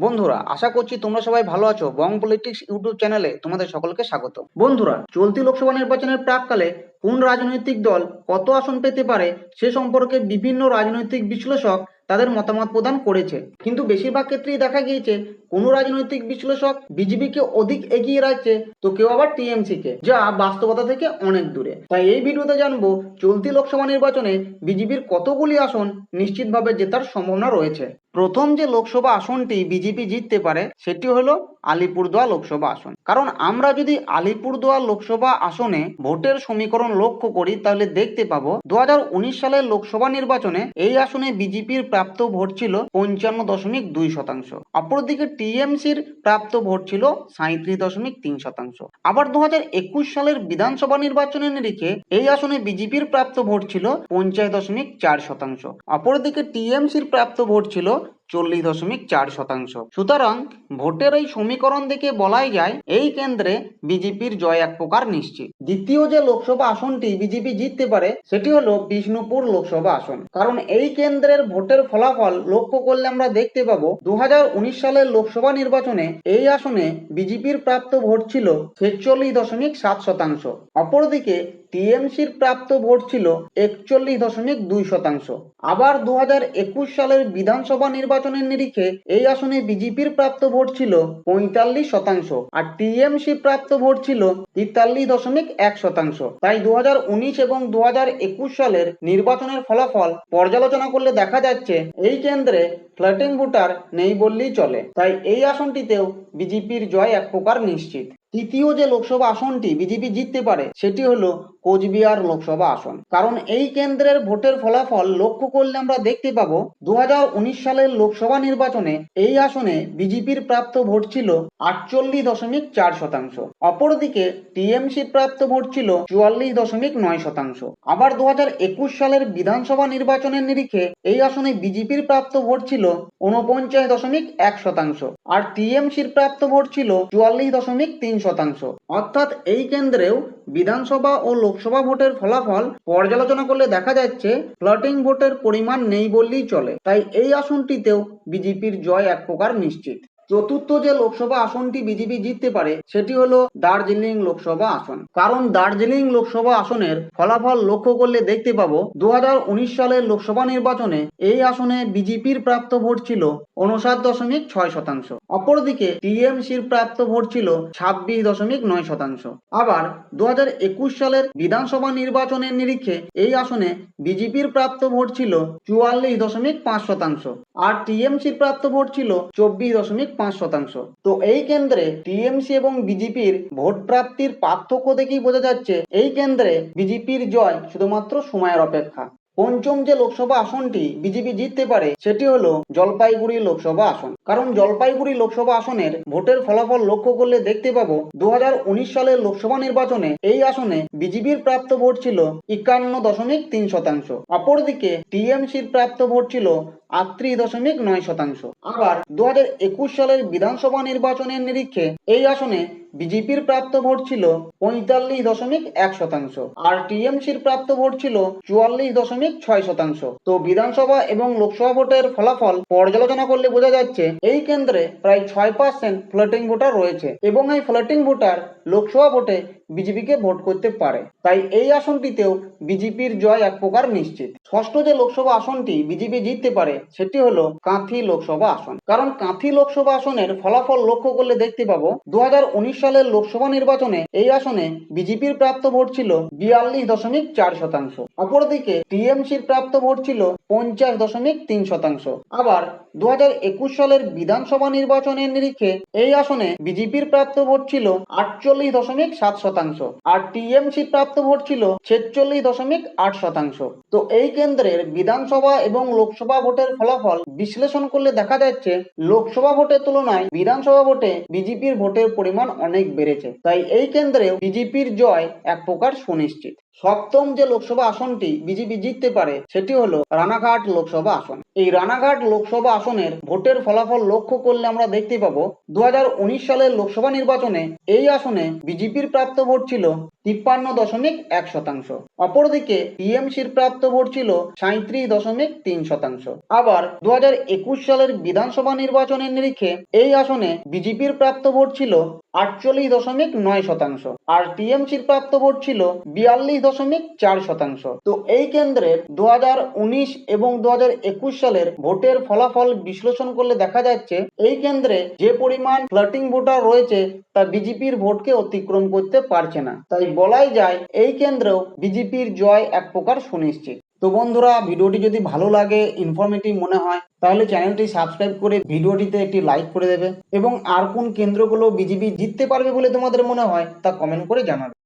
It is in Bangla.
বন্ধুরা, আশা করছি তোমরা সবাই ভালো আছো। বং পলিটিক্স ইউটিউব চ্যানেলে তোমাদের সকলকে স্বাগত বন্ধুরা, চলতি লোকসভা নির্বাচনের প্রাককালে কোন রাজনৈতিক দল কত আসন পেতে পারে সে সম্পর্কে বিভিন্ন রাজনৈতিক বিশ্লেষক তাদের মতামত প্রদান করেছে। কিন্তু বেশিরভাগ ক্ষেত্রেই দেখা গিয়েছে, কোনো রাজনৈতিক বিশ্লেষক বিজেপিকে অধিক এগিয়ে রাখছে তো কেউ আবার টিএমসি কে যা বাস্তবতা থেকে অনেক দূরে। তাই এই ভিডিওতে জানব, চলতি লোকসভা নির্বাচনে বিজেপির কতগুলি আসন নিশ্চিতভাবে জেতার সম্ভাবনা রয়েছে। প্রথম যে লোকসভা আসনটি বিজেপি জিততে পারে, সেটি হলো আলিপুরদুয়ার লোকসভা আসন। কারণ আমরা যদি আলিপুরদুয়ার লোকসভা আসনে ভোটের সমীকরণ লক্ষ্য করি, তাহলে দেখতে পাবো দু সালের লোকসভা নির্বাচনে এই আসনে বিজেপির প্রাপ্ত ভোট ছিল পঞ্চান্ন দশমিক দুই শতাংশ। অপরদিকে টিএমসির প্রাপ্ত ভোট ছিল সাঁত্রিশ দশমিক তিন শতাংশ। আবার দু সালের বিধানসভা নির্বাচনের নিরিখে এই আসনে বিজেপির প্রাপ্ত ভোট ছিল পঞ্চাশ দশমিক চার শতাংশ। অপরদিকে টিএমসির প্রাপ্ত ভোট ছিল চল্লিশ দশমিক চার শতাংশ। সুতরাং ভোটের এই সমীকরণ দেখে বলাই যায়, এই কেন্দ্রে বিজেপির জয় এক প্রকার নিশ্চিত। দ্বিতীয় যে লোকসভা আসনটি বিজেপি জিততে পারে, সেটি হলো বিষ্ণুপুর লোকসভা আসন। কারণ এই কেন্দ্রের ভোটের ফলাফল লক্ষ্য করলে আমরা দেখতে পাবো দু হাজার উনিশ সালের লোকসভা নির্বাচনে এই আসনে বিজেপির প্রাপ্ত ভোট ছিল ছেচল্লিশ দশমিক সাত শতাংশ। অপরদিকে টিএমসির প্রাপ্ত ভোট ছিল একচল্লিশ দশমিক দুই শতাংশ। আবার দু হাজার একুশ সালের বিধানসভা নির্বাচনের নিরিখে এই আসনে বিজেপির প্রাপ্ত ভোট ছিল পঁয়তাল্লিশ শতাংশ আর টিএমসি প্রাপ্ত ভোট ছিল তেতাল্লিশ দশমিক এক শতাংশ। তাই দু হাজার উনিশ এবং দু হাজার একুশ সালের নির্বাচনের ফলাফল পর্যালোচনা করলে দেখা যাচ্ছে এই কেন্দ্রে ফ্ল্যাটিং ভোটার নেই বললেই চলে। তাই এই আসনটিতেও বিজেপির জয় এক প্রকার নিশ্চিত। তৃতীয় যে লোকসভা আসনটি বিজেপি জিততে পারে, সেটি হল কোচবিহার লোকসভা আসন। কারণ এই কেন্দ্রের ভোটের ফলাফল লক্ষ্য করলে আমরা দেখতে পাবো দু হাজার উনিশ সালের লোকসভা নির্বাচনে এই আসনে বিজেপির প্রাপ্ত ভোট ছিল আটচল্লিশ দশমিক চার শতাংশ। অপরদিকে টিএমসির প্রাপ্ত ভোট ছিল চুয়াল্লিশ দশমিক নয় শতাংশ। আবার দু হাজার একুশ সালের বিধানসভা নির্বাচনের নিরিখে এই আসনে বিজেপির প্রাপ্ত ভোট ছিল উনপঞ্চাশ দশমিক এক শতাংশ আর টিএমসির প্রাপ্ত ভোট ছিল চুয়াল্লিশ দশমিক তিন শতাংশ। অর্থাৎ এই কেন্দ্রেও বিধানসভা ও লোকসভা ভোটের ফলাফল পর্যালোচনা করলে দেখা যাচ্ছে ফ্লটিং ভোটের পরিমাণ নেই বললেই চলে। তাই এই আসনটিতেও বিজেপির জয় এক প্রকার নিশ্চিত। চতুর্থ যে লোকসভা আসনটি বিজেপি জিততে পারে, সেটি হলো দার্জিলিং লোকসভা আসন। কারণ দার্জিলিং লোকসভা আসনের ফলাফল লক্ষ্য করলে দেখতে পাবো দু হাজার উনিশ সালের লোকসভা নির্বাচনে এই আসনে বিজেপির প্রাপ্ত ভোট ছিল উনষাট দশমিক ছয় শতাংশ। অপরদিকে টিএমসির প্রাপ্ত ভোট ছিল ছাব্বিশ দশমিক নয় শতাংশ। আবার দু হাজার একুশ সালের বিধানসভা নির্বাচনের নিরিখে এই আসনে বিজেপির প্রাপ্ত ভোট ছিল চুয়াল্লিশ দশমিক পাঁচ শতাংশ। আর টিএমসির প্রাপ্ত ভোট ছিল চব্বিশ দশমিক পাঁচ শতাংশ। তো এই কেন্দ্রে টিএমসি এবং বিজেপির ভোট প্রাপ্তির পার্থক্য দেখেই বোঝা যাচ্ছে, এই কেন্দ্রে বিজেপির জয় শুধুমাত্র সময়ের অপেক্ষা। পঞ্চম যে লোকসভা আসনটি বিজেপি জিততে পারে, সেটি হলো জলপাইগুড়ি লোকসভা আসন। কারণ জলপাইগুড়ি লোকসভা আসনের ভোটের ফলাফল লক্ষ্য করলে দেখতে পাবো দু হাজার উনিশ সালের লোকসভা নির্বাচনে এই আসনে বিজেপির প্রাপ্ত ভোট ছিল একান্ন দশমিক তিন শতাংশ। অপরদিকে টিএমসির প্রাপ্ত ভোট ছিল আটত্রিশ দশমিক নয় শতাংশ। আবার দু হাজার একুশ সালের বিধানসভা নির্বাচনের নিরিখে এই আসনে বিজেপির প্রাপ্ত ভোট ছিল পঁয়তাল্লিশ দশমিক এক শতাংশ আর টিএমসির প্রাপ্ত ভোট ছিল চুয়াল্লিশ দশমিক ছয় শতাংশ। তো বিধানসভা এবং লোকসভা ভোটের ফলাফল পর্যালোচনা করলে বোঝা যাচ্ছে এই কেন্দ্রে প্রায় ছয় পার্সেন্ট ফ্লোটিং ভোটার রয়েছে এবং এই ফ্লোটিং ভোটার লোকসভা ভোটে বিজেপিকে ভোট করতে পারে। তাই এই আসনটিতেও বিজেপির জয় এক প্রকার নিশ্চিত। ষষ্ঠ যে লোকসভা আসনটি বিজেপি জিততে পারে সেটি হলো কাঁথি লোকসভা আসন। কারণ কাঁথি লোকসভা আসনের ফলাফল লক্ষ্য করলে দেখতে পাবো দু সালের লোকসভা নির্বাচনে এই আসনে বিজেপির প্রাপ্ত ভোট ছিল বিয়াল্লিশ দশমিক চার শতাংশ, অপরদিকে টিএমসির প্রাপ্ত ভোট ছিল পঞ্চাশ দশমিক তিন শতাংশ। আবার দু হাজার একুশ সালের বিধানসভা নির্বাচনের নিরিখে এই আসনে বিজেপির প্রাপ্ত ভোট ছিল আটচল্লিশ দশমিক সাত শতাংশ আর টিএমসি প্রাপ্ত ভোট ছিল ছেচল্লিশ দশমিক আট শতাংশ। তো এই কেন্দ্রের বিধানসভা এবং লোকসভা ভোটের ফলাফল বিশ্লেষণ করলে দেখা যাচ্ছে, লোকসভা ভোটের তুলনায় বিধানসভা ভোটে বিজেপির ভোটের পরিমাণ অনেক বেড়েছে। তাই এই কেন্দ্রে বিজেপির জয় এক প্রকার সুনিশ্চিত। সপ্তম যে লোকসভা আসনটি বিজেপি জিততে পারে, সেটি হলো রানাঘাট লোকসভা আসন। এই রানাঘাট লোকসভা আসনের ভোটের ফলাফল লক্ষ্য করলে আমরা দেখতে পাবো দু হাজার উনিশ সালের লোকসভা নির্বাচনে এই আসনে বিজেপির প্রাপ্ত ভোট ছিল তিপ্পান্ন দশমিক এক শতাংশ। অপরদিকে টিএমসির প্রাপ্ত ভোট ছিল সাঁত্রিশ দশমিক তিন শতাংশ। আবার দু সালের বিধানসভা নির্বাচনের নিরিখে এই আসনে বিজেপির প্রাপ্ত ভোট ছিল আটচল্লিশ দশমিক নয় শতাংশ। আর টিএমসির প্রাপ্ত ভোট ছিল বিয়াল্লিশ দশমিক চার শতাংশ। তো এই কেন্দ্রের দু এবং দু সালের ভোটের ফলাফল বিশ্লেষণ করলে দেখা যাচ্ছে, এই কেন্দ্রে যে পরিমাণ ফ্লাটিং ভোটার রয়েছে, তা বিজেপির ভোটকে অতিক্রম করতে পারছে না। তাই বলাই যায়, এই কেন্দ্রেও বিজেপির জয় এক প্রকার সুনিশ্চিত। তো বন্ধুরা, ভিডিওটি যদি ভালো লাগে ইনফরমেটিভ মনে হয়, তাহলে চ্যানেলটি সাবস্ক্রাইব করে ভিডিওটিতে একটি লাইক করে দেবে এবং আর কোন কেন্দ্রগুলো বিজেপি জিততে পারবে বলে তোমাদের মনে হয়, তা কমেন্ট করে জানাবে।